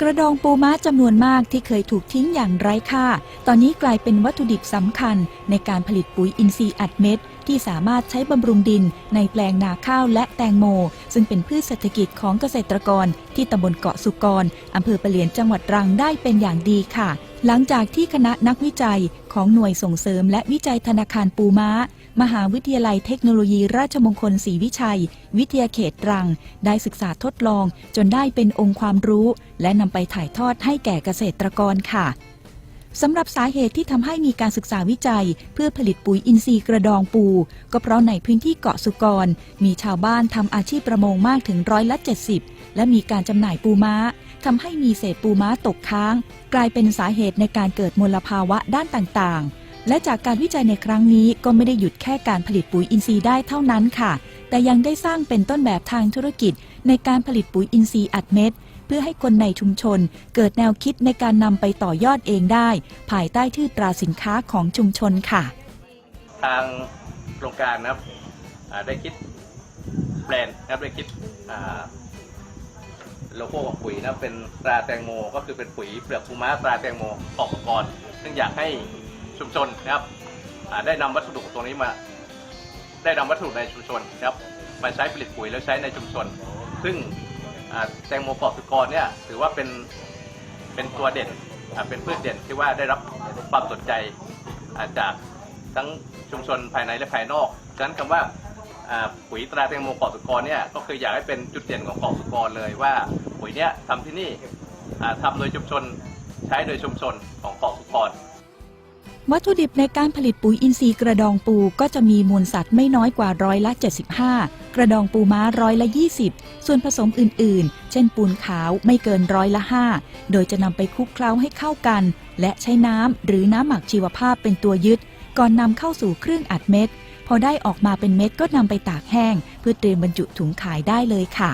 กระดองปูม้าจำนวนมากที่เคยถูกทิ้งอย่างไร้ค่า ตอนนี้กลายเป็นวัตถุดิบสำคัญ ในการผลิตปุ๋ยอินทรีย์อัดเม็ด ที่สามารถใช้บำรุงดิน ในแปลงนาข้าวและแตงโม ซึ่งเป็นพืชเศรษฐกิจของเกษตรกร ที่ตำบลเกาะสุกรอำเภอปะเหลียนจังหวัดตรังได้เป็นอย่างดีค่ะ หลังจากที่คณะนักวิจัยของหน่วยส่งเสริมและวิจัยธนาคารปูม้า มหาวิทยาลัยเทคโนโลยีราชมงคลศรีวิชัย วิทยาเขตตรัง ได้ศึกษาทดลองจนได้เป็นองค์ความรู้ และนำไปถ่ายทอดให้แก่เกษตรกรค่ะสำหรับสาเหตุที่ทำให้มีการศึกษาวิจัย เพื่อผลิตปุ๋ยอินทรีย์กระดองปู ก็เพราะในพื้นที่เกาะสุกร มีชาวบ้านทำอาชีพประมงมากถึงร้อยละ70 และมีการจำหน่ายปูม้าทำให้มีเศษปูม้าตกค้าง กลายเป็นสาเหตุในการเกิดมลภาวะด้านต่างๆ และจากการวิจัยในครั้งนี้ก็ไม่ได้หยุดแค่การผลิตปุ๋ยอินทรีย์ได้เท่านั้นค่ะ แต่ยังได้สร้างเป็นต้นแบบทางธุรกิจ ในการผลิตปุ๋ยอินทรีย์อัดเม็ดเพื่อให้คนในชุมชน เกิดแนวคิดในการนำไปต่อยอดเองได้ ภายใต้ชื่อตราสินค้าของชุมชนค่ะ ทางโครงการนะครับอ่าได้คิดแบรนด์นะครับได้คิดอ่าโลโก้ของปุ๋ยนะครับเป็นตราแตงโม ก็คือเป็นปุ๋ยเปลือกปูม้าตราแตงโมออกอุปกรณ์ซึ่งอยากให้ ชุมชนนะครับได้นำวัสดุตรงนี้มา ได้นำวัสดุในชุมชนนะครับมาใช้ผลิตปุ๋ยแล้วใช้ในชุมชน ซึ่งแตงโมปอกสุกรเนี่ยถือว่าเป็นเป็นตัวเด่นเป็นพืชเด่นที่ว่าได้รับความสนใจจากทั้งชุมชนภายในและภายนอกฉะนั้นคำว่าอ่าปุ๋ยตราแตงโมเกาะสุกรเนี่ยก็คืออยากให้เป็นจุดเด่นของเกาะสุกรเลยว่าปุ๋ยเนี่ยทำที่นี่อ่าทำโดยชุมชนใช้โดยชุมชนของเกาะสุกร วัตถุดิบในการผลิตปุ๋ยอินทรีย์กระดองปูก็จะมีมูลสัตว์ไม่น้อยกว่าร้อยละ 75 กระดองปูม้าร้อยละ 20 ส่วนผสมอื่นๆ เช่นปูนขาวไม่เกินร้อยละ 5 โดยจะนำไปคลุกเคล้าให้เข้ากัน และใช้น้ำหรือน้ำหมักชีวภาพเป็นตัวยึด ก่อนนำเข้าสู่เครื่องอัดเม็ด พอได้ออกมาเป็นเม็ดก็นำไปตากแห้ง เพื่อเตรียมบรรจุถุงขายได้เลยค่ะ